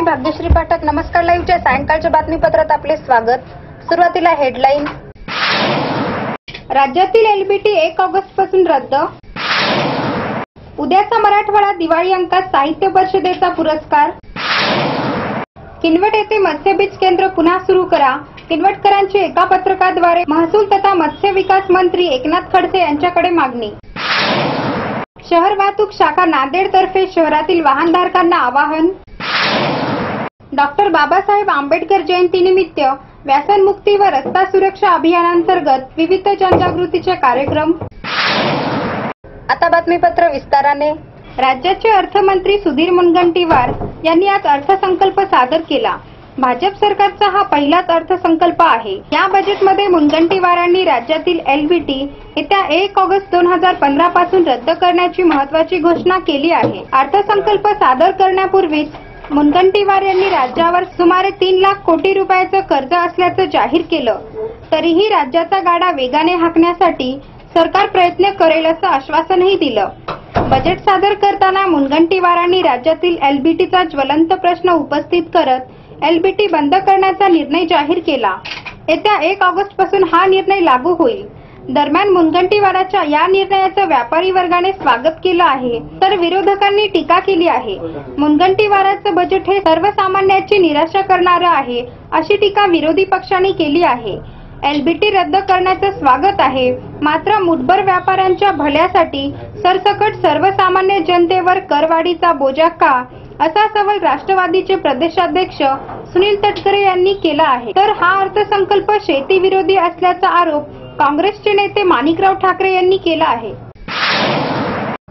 मी भाग्यश्री पाठक. नमस्कार लाईव्हच्या सायंकाळच्या बातमीपत्रात आपले स्वागत. सुरुवातीला हेडलाईन. राज्यातील एलबीटी एक ऑगस्टपासून रद्द. उद्याचा मराठवाडा दिवाळी अंकात साहित्य परिषदेचा पुरस्कार. किनवट येथे मत्स्यबीज केंद्र पुन्हा सुरू करा. किनवटकरांची एका पत्रकाद्वारे महसूल तथा मत्स्य विकास मंत्री एकनाथ खडसे यांच्याकडे मागणी. शहर वाहतूक शाखा नांदेड तर्फे शहरातील वाहनधारकांना आवाहन. डॉक्टर बाबासाहेब आंबेडकर जयंतीनिमित्त व्यसनमुक्ती व रस्ता सुरक्षा अभियानांतर्गत विविध जनजागृतीचे कार्यक्रम. आता बातमीपत्र विस्ताराने. राज्याचे अर्थमंत्री सुधीर मुनगंटीवार यांनी आज अर्थसंकल्प सादर केला. भाजप सरकारचा हा पहिलाच अर्थसंकल्प आहे. या बजेटमध्ये मुनगंटीवारांनी राज्यातील एलबीटी येत्या एक ऑगस्ट दोन हजार पंधरा पासून रद्द करण्याची महत्वाची घोषणा केली आहे. अर्थसंकल्प सादर करण्यापूर्वीच मुनगंटीवार यांनी राज्यावर सुमारे तीन लाख कोटी रुपयाचं कर्ज असल्याचं जाहीर केलं. तरीही राज्याचा गाडा वेगाने हाकण्यासाठी सरकार प्रयत्न करेल असं आश्वासनही दिलं. बजेट सादर करताना मुनगंटीवारांनी राज्यातील एलबीटीचा ज्वलंत प्रश्न उपस्थित करत एलबीटी बंद करण्याचा निर्णय जाहीर केला. येत्या एक ऑगस्टपासून हा निर्णय लागू होईल. दरम्यान मुनगंटीवाराच्या या निर्णयाचं व्यापारी वर्गाने स्वागत केलं आहे. तर विरोधकांनी टीका केली आहे. मुनगंटीवाराचं बजेट हे सर्वसामान्याची निराशा करणारं आहे अशी टीका विरोधी पक्षांनी केली आहे. एलबीटी रद्द करण्याचं स्वागत आहे. मात्र मुठभर व्यापाऱ्यांच्या भल्यासाठी सरसकट सर्वसामान्य जनतेवर करवाढीचा बोजा का? असा सवाल राष्ट्रवादीचे प्रदेशाध्यक्ष सुनील तटकरे यांनी केला आहे. तर हा अर्थसंकल्प शेतीविरोधी असल्याचा आरोप काँग्रेसचे नेते माणिकराव ठाकरे यांनी केला आहे.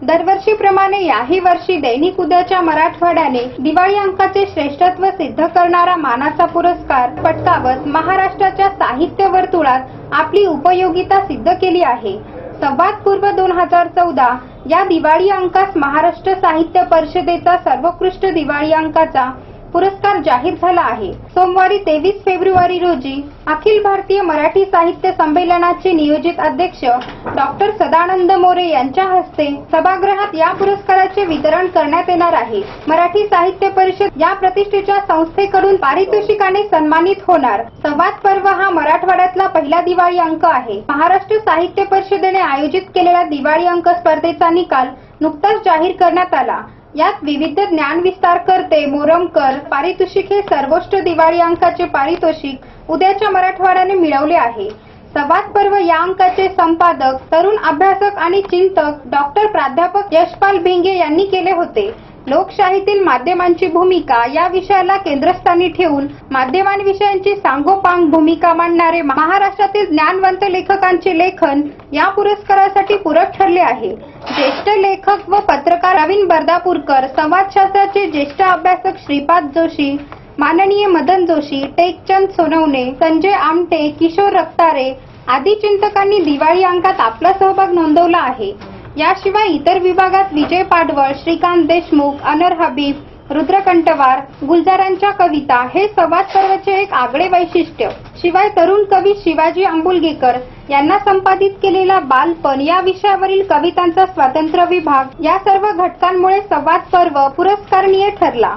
दरवर्षीप्रमाणे याही वर्षी दैनिक उद्याच्या मराठवाड्याने दिवाळी अंकाचे श्रेष्ठत्व सिद्ध करणारा मानाचा पुरस्कार पटकावत महाराष्ट्राच्या साहित्य वर्तुळात आपली उपयोगिता सिद्ध केली आहे. संवाद पूर्व दोन हजार चौदा या दिवाळी अंकास महाराष्ट्र साहित्य परिषदेचा सर्वोत्कृष्ट दिवाळी अंकाचा पुरस्कार जाहीर झाला आहे. सोमवारी तेवीस फेब्रुवारी रोजी अखिल भारतीय मराठी साहित्य संमेलनाचे नियोजित अध्यक्ष डॉक्टर सदानंद मोरे यांच्या हस्ते सभागृहात या पुरस्काराचे वितरण करण्यात येणार आहे. मराठी साहित्य परिषद या प्रतिष्ठेच्या संस्थेकडून पारितोषिकाने सन्मानित होणार. संवाद पर्व हा मराठवाड्यातला पहिला दिवाळी अंक आहे. महाराष्ट्र साहित्य परिषदेने आयोजित केलेल्या दिवाळी अंक स्पर्धेचा निकाल नुकताच जाहीर करण्यात आला. यात विविध ज्ञान विस्तारकर्ते मोरमकर पारितोषिक हे सर्वोच्च दिवाळी अंकाचे पारितोषिक उद्याच्या मराठवाड्याने मिळवले आहे. संवाद पर्व या अंकाचे संपादक तरुण अभ्यासक आणि चिंतक डॉक्टर प्राध्यापक यशपाल भिंगे यांनी केले होते. लोकशाहीतील माध्यमांची भूमिका या विषयाला केंद्रस्थानी ठेवून माध्यमांविषयांची सांगोपांग भूमिका मांडणारे महाराष्ट्रातील ज्ञानवंत लेखकांचे लेखन या पुरस्कारासाठी पूरक ठरले आहे. ज्येष्ठ लेखक व पत्रकार रवीन बर्दापूरकर संवादशास्त्राचे ज्येष्ठ अभ्यासक श्रीपाद जोशी माननीय मदन जोशी टेकचंद सोनवणे संजय आमटे किशोर रक्तारे आदी चिंतकांनी दिवाळी अंकात आपला सहभाग नोंदवला आहे. याशिवाय इतर विभागात विजय पाडवळ श्रीकांत देशमुख अनर हबीब रुद्रकंटवार गुलजारांच्या कविता हे संवाद पर्वचे एक आगळे वैशिष्ट्य. शिवाय तरुण कवी शिवाजी आंबुलगेकर यांना संपादित केलेला बालपण या विषयावरील कवितांचा स्वातंत्र्य विभाग या सर्व घटकांमुळे संवाद पर्व पुरस्कारणीय ठरला.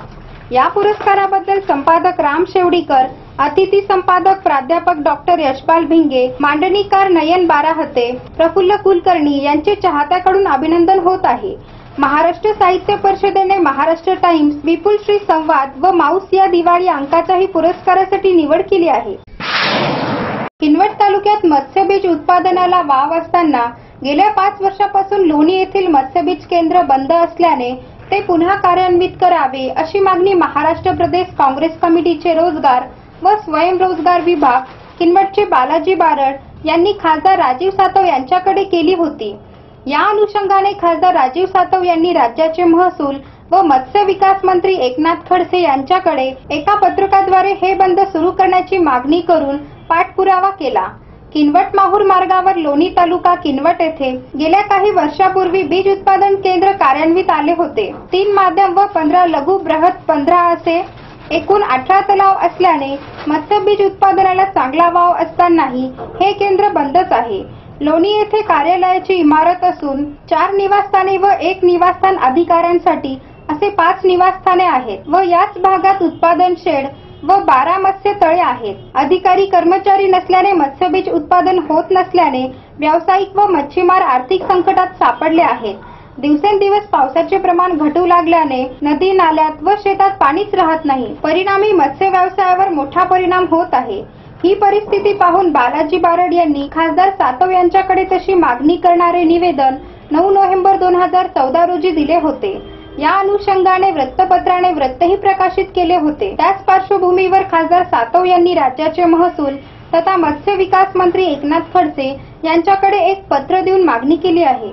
या पुरस्काराबद्दल संपादक राम शेवडीकर अतिथी संपादक प्राध्यापक डॉक्टर यशपाल भिंगे मांडणीकार नयन बाराहते प्रफुल्ल कुलकर्णी यांचे चाहत्याकडून अभिनंदन होत आहे. महाराष्ट्र साहित्य परिषदेने महाराष्ट्र टाइम्स विपुल श्री संवाद व माऊस या दिवाळी अंकाचाही पुरस्कारासाठी निवड केली आहे. किनवट तालुक्यात मत्स्यबीज उत्पादनाला वाव असताना गेल्या पाच वर्षापासून लोणी येथील मत्स्यबीज केंद्र बंद असल्याने ते पुन्हा कार्यान्वित करावे अशी मागणी महाराष्ट्र प्रदेश काँग्रेस कमिटीचे रोजगार व स्वयंरोजगार विभाग किनवटचे बालाजी बारड यांनी खासदार राजीव सातव यांच्याकडे केली होती. या अनुषंगाने खासदार राजीव सातव यांनी राज्याचे महसूल व मत्स्य विकास मंत्री एकनाथ खडसे यांच्याकडे एका पत्रकाद्वारे हे बंद सुरू करण्याची मागणी करून पाठपुरावा केला. किनवट माहूर मार्गावर लोणी तालुका किनवट येथे गेल्या काही वर्षापूर्वी बीज उत्पादन केंद्र कार्यान्वित आले होते. तीन माध्यम व पंधरा लघु बृहत पंधरा असे एकूण अठरा तलाव असल्याने मत्स्यबीज उत्पादनाला चांगला वाव असतानाही हे केंद्र बंदच आहे. लोणी येथे कार्यालयाची इमारत असून चार निवासस्थाने व एक निवासस्थान अधिकाऱ्यांसाठी असे पाच निवासस्थाने आहेत व याच भागात उत्पादन शेड व बारा मत्स्य तळे आहेत. अधिकारी कर्मचारी नसल्याने मत्स्यबीज उत्पादन होत नसल्याने व्यावसायिक व मच्छीमार आर्थिक संकटात सापडले आहेत. दिवसेंदिवस पावसाचे प्रमाण घटू लागल्याने नदी नाल्यात व शेतात पाणीच राहत नाही. परिणामी मत्स्य व्यवसायावर मोठा परिणाम होत आहे. ही परिस्थिती पाहून बालाजी बारड यांनी खासदार सातव यांच्याकडे तशी मागणी करणारे निवेदन नऊ नोव्हेंबर दोन हजार चौदा रोजी दिले होते. या अनुषंगाने वृत्तपत्राने वृत्तही प्रकाशित केले होते. त्याच पार्श्वभूमीवर खासदार सातव यांनी राज्याचे महसूल तथा मत्स्य विकास मंत्री एकनाथ खडसे यांच्याकडे एक पत्र देऊन मागणी केली आहे.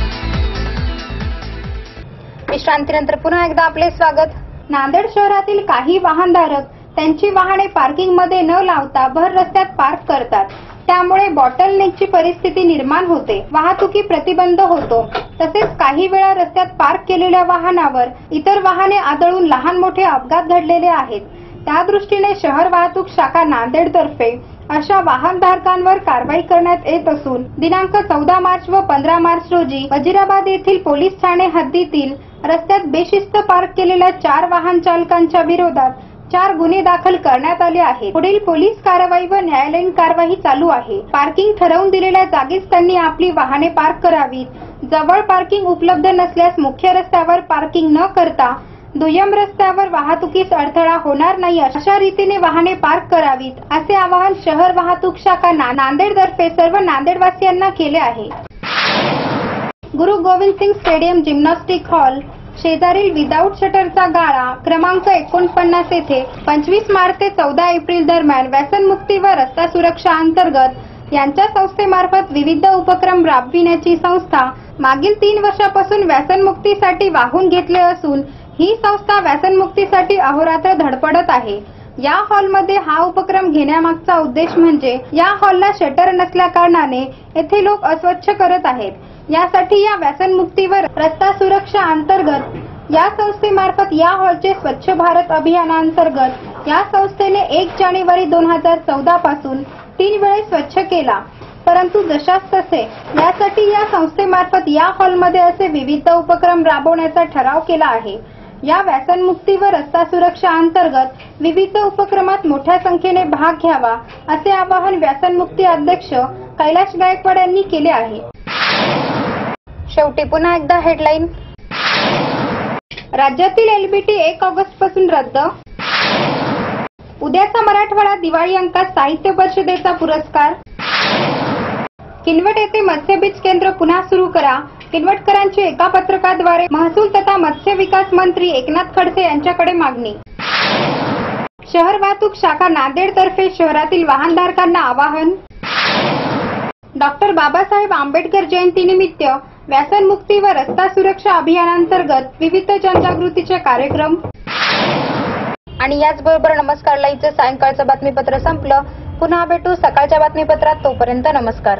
विश्रांतीनंतर पुन्हा एकदा आपले स्वागत. नांदेड शहरातील काही वाहनधारक त्यांची वाहने पार्किंगमध्ये न लावता भर रस्त्यात पार्क करतात. त्यामुळे बॉटल नेकची परिस्थिती निर्माण होते. वाहतुकी प्रतिबंध होतो. तसेच काही वेळा रस्त्यात पार्क केलेल्या वाहनावर इतर वाहने आदळून लहान मोठे अपघात घडलेले आहेत. त्या दृष्टीने शहर वाहतूक शाखा नांदेड तर्फे अशा वाहनधारकांवर कारवाई करण्यात येत असून दिनांक चौदा मार्च व पंधरा मार्च रोजी वजिराबाद येथील पोलीस ठाणे हद्दीतील रस्त्यात बेशिस्त पार्क केलेल्या चार वाहन चालकांच्या विरोधात चार गुन्हे दाखल करण्यात आले आहेत. पुढील पोलीस कारवाई व न्यायालयीन कारवाई चालू आहे. पार्किंग ठरवून दिलेल्या जागीच त्यांनी आपली वाहने पार्क करावीत. जवळ पार्किंग उपलब्ध नसल्यास मुख्य रस्त्यावर पार्किंग न करता दुय्यम रस्त्यावर वाहतुकीस अडथळा होणार नाही अशा रीतीने वाहने पार्क करावीत असे आवाहन शहर वाहतूक शाखा ना- नांदेडतर्फे सर्व नांदेडवासियांना केले आहे. Guru Gobind Singh stadium gymnastic hall शेजारील विदाऊट शटरचा गाळा क्रमांक एकोणपन्नास येथे पंचवीस मार्च ते चौदा एप्रिल दरम्यान व्यसनमुक्ती व रस्ता सुरक्षा अंतर्गत यांच्या संस्थेमार्फत विविध उपक्रम राबविण्याची संस्था मागील तीन वर्षापासून व्यसनमुक्तीसाठी वाहून घेतले असून ही संस्था व्यसनमुक्तीसाठी अहोरात्र धडपडत आहे. या हॉलमध्ये हा उपक्रम घेण्यामागचा उद्देश म्हणजे या हॉलला शटर नसल्या कारणाने येथे लोक अस्वच्छ करत आहेत. यासाठी या व्यसनमुक्तीवर रस्ता सुरक्षा अंतर्गत या संस्थेमार्फत या हॉलचे स्वच्छ भारत अभियानांतर्गत या संस्थेने एक जानेवारी दोन हजार चौदा पासून तीन वेळेस स्वच्छ केला. परंतु जशास तसे यासाठी या संस्थेमार्फत या हॉलमध्ये असे विविध उपक्रम राबवण्याचा ठराव केला आहे. या व्यसनमुक्ती व रस्ता सुरक्षा अंतर्गत विविध उपक्रमात मोठ्या संख्येने भाग घ्यावा असे आवाहन व्यसनमुक्ती अध्यक्ष कैलाश गायकवाड यांनी केले आहे. शेवटी पुन्हा एकदा हेडलाईन राज्यातील एलबीटी एक ऑगस्टपासून रद्द. उद्याचा मराठवाडा दिवाळी अंकात साहित्य परिषदेचा पुरस्कार. किनवट येथे मत्स्यबीज केंद्र पुन्हा सुरू करा किनवटकरांची एका पत्रकाद्वारे महसूल तथा मत्स्य विकास मंत्री एकनाथ खडसे यांच्याकडे मागणी. शहर वाहतूक शाखा नांदेड तर्फे शहरातील वाहनधारकांना आवाहन. डॉक्टर बाबासाहेब आंबेडकर जयंतीनिमित्त व्यसनमुक्ती व रस्ता सुरक्षा अभियानांतर्गत विविध जनजागृतीचे कार्यक्रम. आणि याचबरोबर नमस्कार लाईचं सायंकाळचं बातमीपत्र संपलं. पुन्हा भेटू सकाळच्या बातमीपत्रात तोपर्यंत नमस्कार.